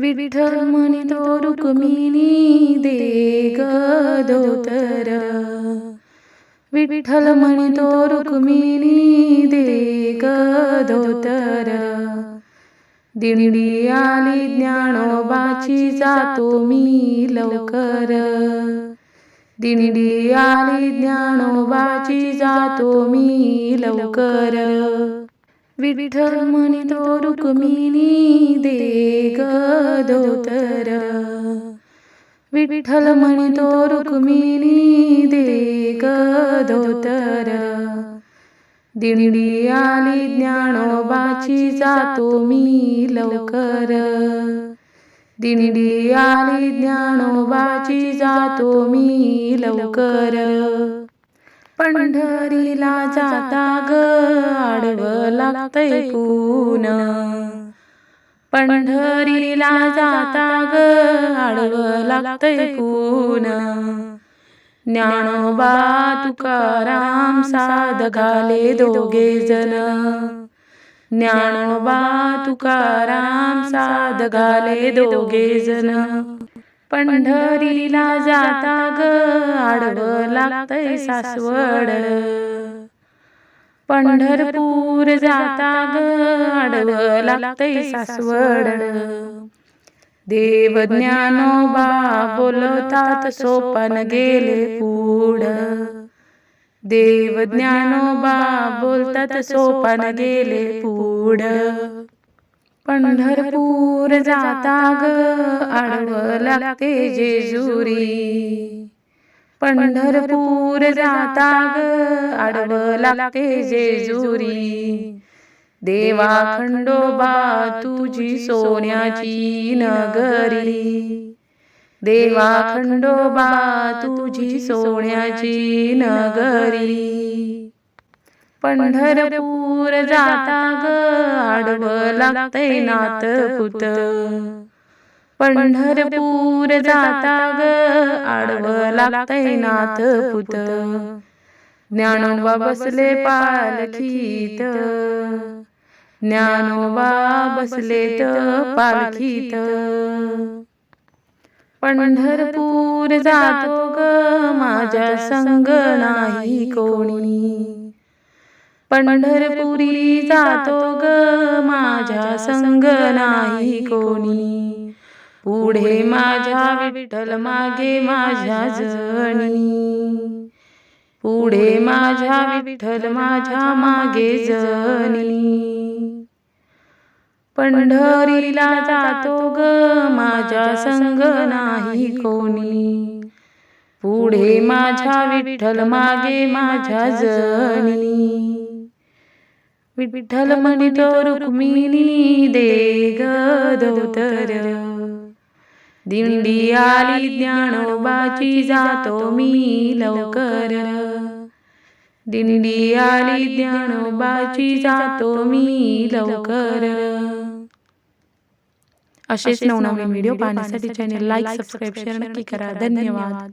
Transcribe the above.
विठ्ठल म्हणी तो रुक्मिणी दे ग धोतर विठ्ठल म्हणी तो रुक्मिणी दे ग धोतर दिंडी आली ज्ञानोबाची जातो मी लवकर. दिंडी आली ज्ञानोबाची जातो मी लवकर. विठ्ठल म्हणी तो रुक्मिणी दे ग धोतर विठ्ठल म्हणी तो रुक्मिणी दे ग धोतर दिंडी आली ज्ञानोबाची जातो मी लवकर. दिंडी आली ज्ञानोबाची जातो मी लवकर. पंढरीला जाता ग आडवं लागतंय पून. पंढरीला जाता ग आडवं लागतंय पून. ज्ञानोबा तुकाराम साध घाले दोघे जण. ज्ञानोबा तुकाराम साध घाले दोघे जण. पंढरीला जाता ग आडवं लागतंय सासवड. पंढरपूर जाता ग आडवं लागतंय सासवड. देव ज्ञानोबा बोलतात सोपन गेले पुढ देव ज्ञानोबा बोलतात सोपन गेले पुढ पंढरपूर जाता ग आडवं लागते जेजुरी. पंढरपूर जाता ग आडवं लागते जेजुरी. देवा खंडोबा तुझी सोन्याची नगरी. देवा खंडोबा तुझी सोन्याची नगरी. पंढरपूर जाता ग आडवं लागतंय नाथ पुत. पंढरपूर जाता ग आडवं लागतंय नाथ पुत. ज्ञानोबा बसले पालखीत. ज्ञानोबा बसलेत पालखीत. पंढरपूर जातो ग माझ्या संग नाही कोणी. पंढरपुरी जातो ग माझ्या संग नाही कोणी. पुढे माझ्या विठ्ठल मागे माझ्या जणी. पुढे माझ्या विठ्ठल माझ्या मागे जणी. पंढरीला जातो ग माझ्या संग नाही कोणी. पुढे माझ्या विठ्ठल मागे माझ्या जणी. विठ्ठल म्हणतो रुक्मिणी दे ग धोतर दिंडी आली ज्ञानोबाची जातो मी लवकर. दिंडी आली ज्ञानोबाची जातो मी लवकर. असेच नवनवीन व्हिडिओ पाहण्यासाठी चॅनेल लाईक सबस्क्राईब शेअर नक्की करा. धन्यवाद.